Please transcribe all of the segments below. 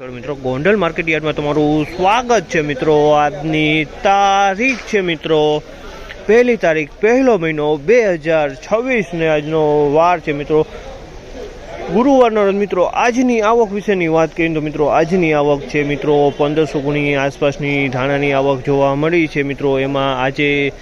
નમસ્કાર મિત્રો, ગોંડલ માર્કેટ તમારું સ્વાગત છે મિત્રો. આજની તારીખ છે મિત્રો, પહેલી તારીખ, પહેલો મહિનો બે હજાર છવ્વીસને આજનો વાર છે મિત્રો. ગુરુવારનો મિત્રો, આજની આવક વિશેની વાત કરીએ તો મિત્રો, આજની આવક છે મિત્રો, પંદરસો ગુણી આસપાસની ધાણાની આવક જોવા મળી છે મિત્રો. એમાં આજે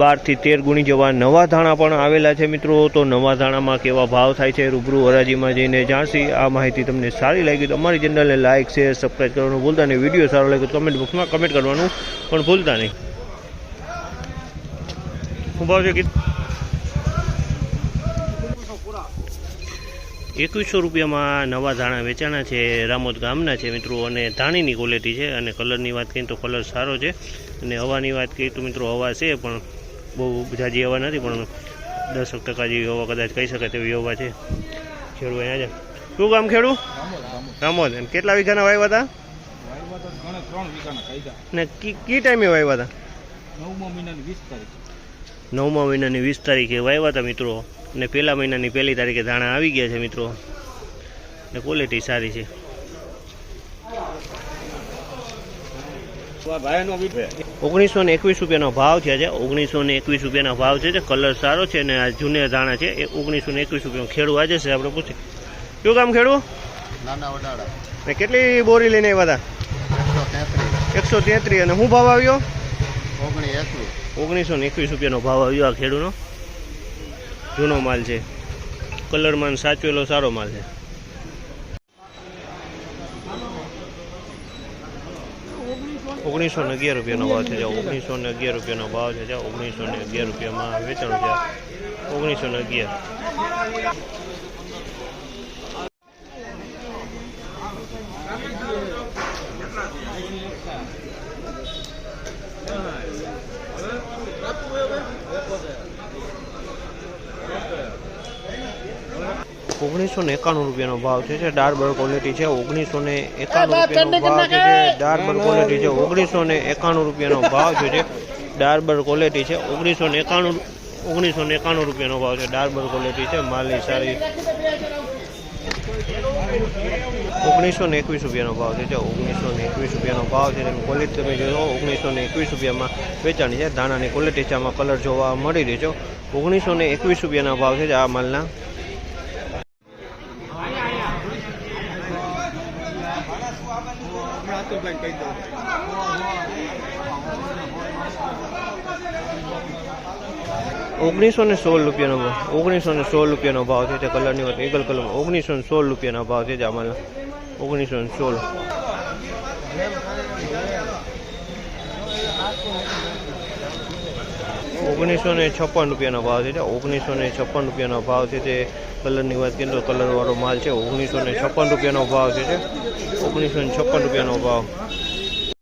બારથી તેર ગુણી જેવા નવા ધાણા પણ આવેલા છે મિત્રો. તો નવા ધાણામાં કેવા ભાવ થાય છે રૂબરૂ હરાજીમાં જઈને જાણશી. આ માહિતી તમને સારી લાગી તો અમારી ચેનલને લાઇક શેર સબસ્ક્રાઈબ કરવાનું ભૂલતા નહીં. વીડિયો સારો લાગે તો કમેન્ટ બોક્સમાં કમેન્ટ કરવાનું પણ ભૂલતા નહીં. શું ભાવ છે એકવીસો રૂપિયામાં નવા ધાણા વેચાણા છે રામોદ ગામના છે મિત્રો અને ધાણીની ક્વોલિટી છે અને કલરની વાત કરીએ તો કલર સારો છે અને હવાની વાત કરીએ તો મિત્રો હવા છે પણ બહુ જાજી હવા નથી પણ દસક ટકા જેવી હવા કદાચ કહી શકાય તેવી હવા છે. ખેડૂ અહીંયા છે. શું કામ ખેડૂ રામોદ. એમ કેટલા વીઘાના વાવ્યા હતા? ને કી કી ટાઈમે વાવ્યા હતા? નવમા મહિનાની વીસ તારીખે. નવમા મહિનાની વીસ તારીખે વાવ્યા હતા મિત્રો. અને પહેલા મહિનાની પહેલી તારીખે ધાણા આવી ગયા છે મિત્રો. ને ક્વોલિટી સારી છે. ઓગણીસો ને એકવીસ રૂપિયાનો ભાવ થયા આજે ઓગણીસો ને એકવીસ રૂપિયાનો ભાવ છે. કલર સારો છે અને આ જૂને ધાણા છે. એ ઓગણીસો ને એકવીસ રૂપિયાનો ખેડૂ આજે છે આપણે પૂછીએ. શું કામ ખેડૂ? ને કેટલી બોરી લઈને આવ્યા હતા? એકસો તેત્રીસ. અને શું ભાવ આવ્યો? ઓગણીસો ને એકવીસ રૂપિયાનો ભાવ આવ્યો આ ખેડૂનો. જૂનો માલ છે. કલરમાં સાચવેલો સારો માલ છે. ઓગણીસો ને અગિયાર રૂપિયાનો ભાવ છે ઓગણીસો ને અગિયાર રૂપિયાનો ભાવ છે ઓગણીસો ને અગિયાર રૂપિયામાં વેચાણ છે. ઓગણીસો ને અગિયાર. ઓગણીસો ને એકાણું રૂપિયાનો ભાવ છે ડાર્બર ક્વોલિટી છે ઓગણીસો ને એકાણું રૂપિયાનો ભાવ છે ડાર્બર ક્વોલિટી છે ઓગણીસો ને એકાણું રૂપિયાનો ભાવ છે ડાર્બર ક્વોલિટી છે ઓગણીસો ને એકાણું ઓગણીસો ને એકાણું રૂપિયાનો ભાવ છે ડાર્બર ક્વોલિટી છે માલની સારી. ઓગણીસો ને એકવીસ રૂપિયાનો ભાવ છે ઓગણીસો ને એકવીસ રૂપિયાનો ભાવ છે તેની ક્વોલિટી તમે જોશો ઓગણીસો ને એકવીસ રૂપિયામાં વેચાણી છે દાણાની ક્વોલિટી છે આમાં કલર જોવા મળી રહી છે. ઓગણીસો ને એકવીસ રૂપિયાના ભાવ છે આ માલના. કહી દઉં. ઓગણીસો ને સોળ રૂપિયાનો ભાવ. ઓગણીસો ને સોળ રૂપિયાનો ભાવ છે તે કલરની વાત એકલ કલર ઓગણીસો ને સોળ રૂપિયાનો ભાવ છે આમાં ઓગણીસો ને સોળ. ઓગણીસો ને છપ્પન રૂપિયાનો ભાવ છે ઓગણીસો ને છપ્પન રૂપિયાનો ભાવ છે તે કલરની વાત કરીએ તો કલરવાળો માલ છે, ઓગણીસો ને છપ્પન રૂપિયાનો ભાવ છે ઓગણીસો ને છપ્પન રૂપિયાનો ભાવ.